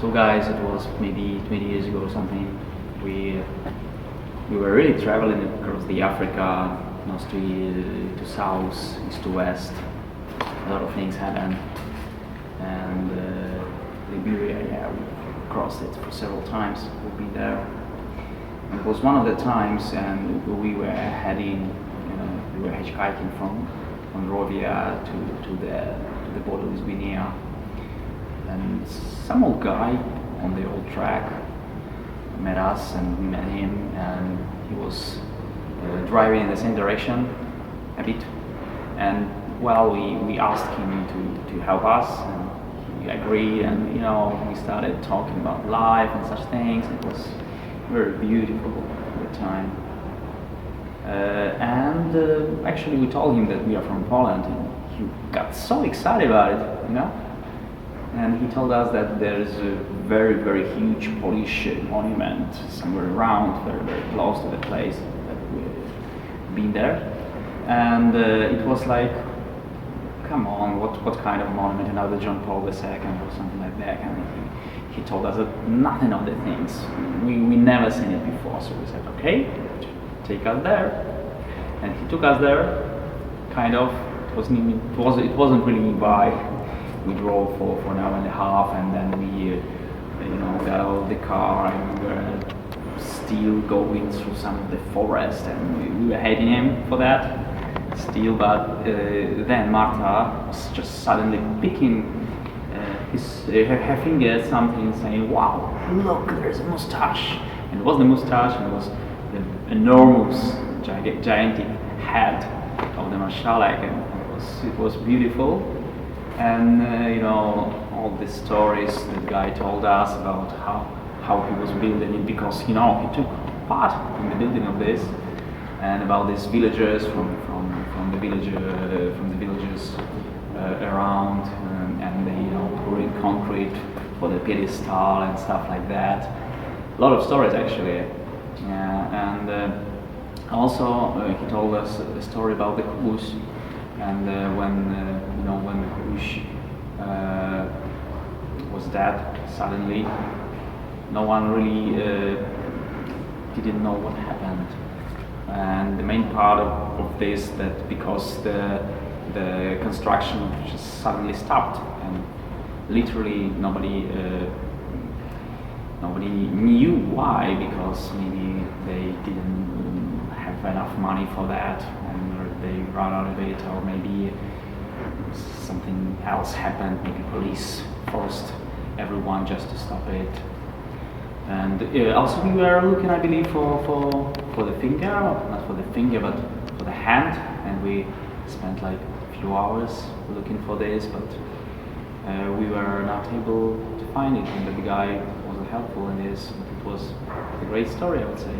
So guys, it was maybe 20 years ago or something. We we were really traveling across the Africa, north to, to south, east to west. A lot of things happened, and uh, Liberia, yeah, we crossed it for several times. We've been there. And it was one of the times, and we were heading, you know, we were hitchhiking from Monrovia to, to the to the border with Guinea some old guy on the old track met us and we met him and he was uh, driving in the same direction a bit. And well we, we asked him to, to help us and he agreed and you know we started talking about life and such things. It was very beautiful at the time. Uh, and uh, actually we told him that we are from Poland and he got so excited about it you know and he told us that there's a very, very huge Polish monument somewhere around, very, very close to the place that we've been there. And uh, it was like, come on, what, what kind of monument? Another John Paul II or something like that. And he, he told us that nothing of the things. We, we never seen it before. So we said, okay, take us there. And he took us there, kind of. It wasn't, it, was, it wasn't really by we drove for, for an hour and a half and then we uh, you know got out of the car and we were still going through some of the forest and we, we were hating him for that. Still but uh, then Marta was just suddenly picking uh, his, uh, her, her finger at something saying wow look there's a mustache. And it was the mustache and it was the enormous gigantic head of the Mashalek and it was, it was beautiful and uh, you know all the stories the guy told us about how how he was building it because you know he took part in the building of this and about these villagers from from from the village uh, from the villages uh, around and, and they you know pouring concrete for the pedestal and stuff like that. A lot of stories actually. Yeah and uh, also uh, he told us a story about the Kubus and uh, when uh, you know when Kush uh, was dead suddenly, no one really didn't know what happened. And the main part of, of this that because the the construction just suddenly stopped and literally nobody uh, nobody knew why because maybe they didn't have enough money for that they run out of it, or maybe something else happened. Maybe police forced everyone just to stop it. And uh, also we were looking, I believe, for, for, for the finger, not for the finger, but for the hand. And we spent like a few hours looking for this, but uh, we were not able to find it. And the guy was helpful in this. It was a great story, I would say.